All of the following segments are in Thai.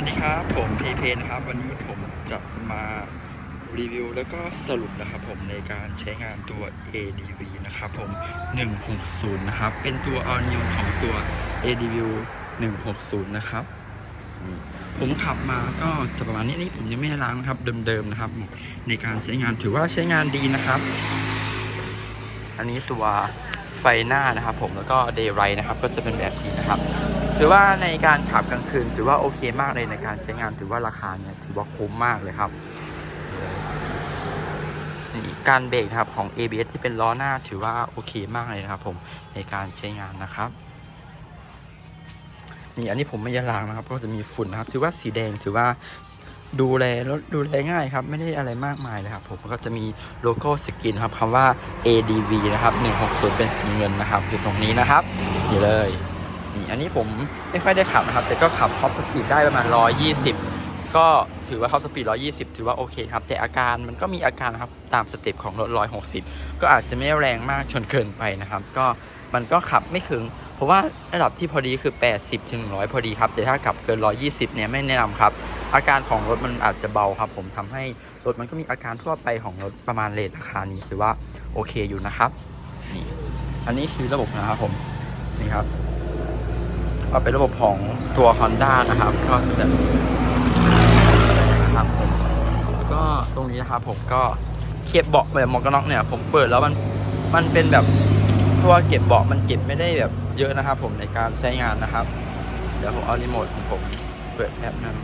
วัสดีครับ ผมเพเพนะครับ วันนี้ผมจะมารีวิวแล้วก็สรุปนะครับผมในการใช้งานตัว ADV นะครับผม 160 นะครับ เป็นตัว all new ของตัว ADV 160 นะครับ ผมขับมาก็จะประมาณนี้นี่ผมยังไม่ได้ล้างนะครับเดิมๆนะครับ ในการใช้งานถือว่าใช้งานดีนะครับ อันนี้ตัวไฟหน้านะครับผมแล้วก็ day light นะครับ ก็จะเป็นแบบนี้นะครับ ถือว่าในการขับกลางคืนถือว่าโอเคมากเลยในการใช้งานถือว่าราคาเนี่ยถือว่าคุ้มมากเลยครับนี่การเบรกครับของ ABS ที่เป็นล้อหน้าถือว่าโอเคมากเลยนะครับ ผมในการใช้งานนะครับนี่อันนี้ผมไม่ยาล้างนะครับ ก็จะมีฝุ่นนะครับ ถือว่าสีแดงถือว่าดูแลรถดูแลง่ายครับ ไม่ได้อะไรมากมายเลยครับ ผมก็จะมีโลโก้สกินครับคำว่า ADV นะครับ160เป็นสีเงินนะครับอยู่ตรงนี้นะครับนี่เลย นี่อันนี้ผมไม่ค่อยได้ขับนะครับ แต่ก็ขับท็อปสปีดได้ประมาณ 120 ก็ถือว่าท็อปสปีด 120 ถือว่าโอเคครับ แต่อาการมันก็มีอาการครับตามสเต็ปของรถ 160 ก็อาจจะไม่แรงมากจนเกินไปนะครับ ก็มันก็ขับไม่ถึง เพราะว่าระดับที่พอดีคือ 80ถึง100 พอดีครับ แต่ถ้าขับเกิน 120 เนี่ยไม่แนะนำครับ อาการของรถมันอาจจะเบาครับผมทำให้รถมันก็มีอาการทั่วไปของรถประมาณเลทราคานี้ถือว่าโอเคอยู่นะครับนี่อันนี้คือระบบนะครับผมนี่ครับ ก็เป็นระบบของตัว Honda นะครับก็จะนะครับผมก็ตรงนี้นะครับผมก็เก็บเบาะแบบมวกกนน็อกเนี่ยผมเปิดแล้วมันมันเป็นแบบตัวเก็บเบาะมันเก็บไม่ได้แบบเยอะนะครับ ผมในการใช้งานนะครับ เดี๋ยวผมเอารีโมทของผมเปิดแป๊บนึง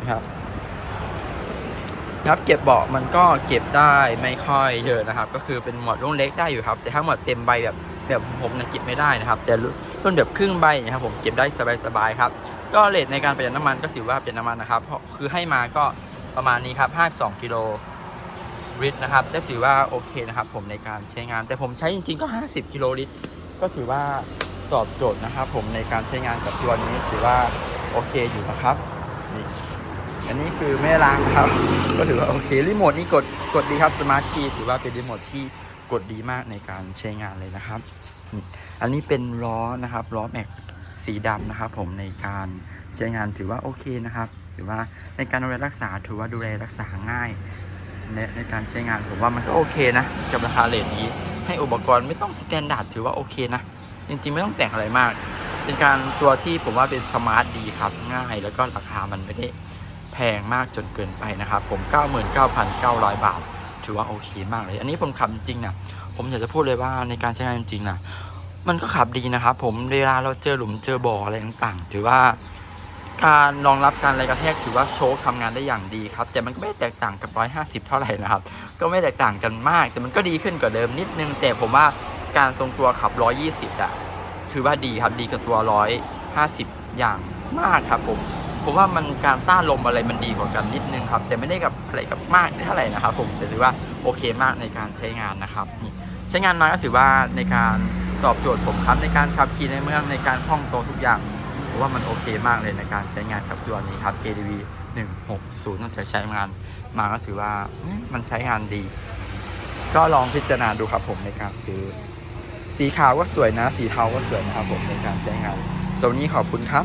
นะครับครับเก็บเบาะมันก็เก็บได้ไม่ค่อยเยอะนะครับ ก็คือเป็นหมวดรุ่นเล็กได้อยู่ครับ แต่ถ้าหมวดเต็มใบแบบแบบผมเนี่ยเก็บไม่ได้นะครับ แต่ รุ่นแบบครึ่งใบนะครับผมเก็บได้สบายๆครับก็เลทในการประหยัดน้ำมันก็ถือว่าประหยัดน้ำมันนะครับเพราะคือให้มาก็ประมาณนี้ครับ52กิโลลิตรนะครับได้ถือว่าโอเคนะครับผมในการใช้งาน แต่ผมใช้จริงๆก็ 50 กิโลลิตร ก็ถือว่าตอบโจทย์นะครับผมในการใช้งานกับตัวนี้ถือว่าโอเคอยู่นะครับนี่อันนี้คือไม่ล้างครับ ก็ถือว่าโอเครีโมทนี่กดกดดีครับสมาร์ทคีย์ถือว่าเป็นรีโมทที่กดดีมากในการใช้งานเลยนะครับ อันนี้เป็นล้อนะครับล้อแม็กสีดำนะครับ ผมในการใช้งานถือว่าโอเคนะครับถือว่าในการดูแลรักษาถือว่าดูแลรักษาง่ายในในการใช้งานผมว่ามันก็โอเคนะกับราคาเลทนี้ ให้อุปกรณ์ไม่ต้องสแตนดาร์ดถือว่าโอเคนะจริงๆไม่ต้องแต่งอะไรมาก เป็นการตัวที่ผมว่าเป็นสมาร์ทดีครับง่ายแล้วก็ราคามันไม่ได้แพงมากจนเกินไปนะครับ ผม 99,900 บาท ถือว่าโอเคมากเลย อันนี้ผมขับจริงนะ ผมอยากจะพูดเลยว่าในการใช้งานจริงๆนะมันก็ขับดีนะครับ ผมเวลาเราเจอหลุมเจอบ่ออะไรต่างๆ ถือว่าการรองรับการอะไรกระแทกถือว่าโชคทำงานได้อย่างดีครับ แต่มันก็ไม่แตกต่างกับ 150 เท่าไหร่นะครับ ก็ไม่แตกต่างกันมาก แต่มันก็ดีขึ้นกว่าเดิมนิดนึง แต่ผมว่าการทรงตัวขับ 120 อะ ถือว่าดีครับ ดีกับตัว 150 อย่างมากครับผม ผมว่ามันการต้านลมอะไรมันดีกว่ากันนิดนึงครับ แต่ไม่ได้กับอะไรกับมากเท่าไหร่นะครับ ผมแต่ถือว่าโอเคมากในการใช้งานนะครับนี่ ใช้งานมาก็ถือว่าในการตอบโจทย์ผมครับในการขับขี่ในเมืองในการคล่องตัวทุกอย่างผมว่ามันโอเคมากเลยในการใช้งานกับตัวนี้ครับ ADV 160ตั้งแต่ใช้งานมาก็ถือว่ามันใช้งานดี ก็ลองพิจารณาดูครับผมในการซื้อ สีขาวก็สวยนะ สีเทาก็สวยนะครับผมในการใช้งานสวนวันนี้ขอบคุณครับ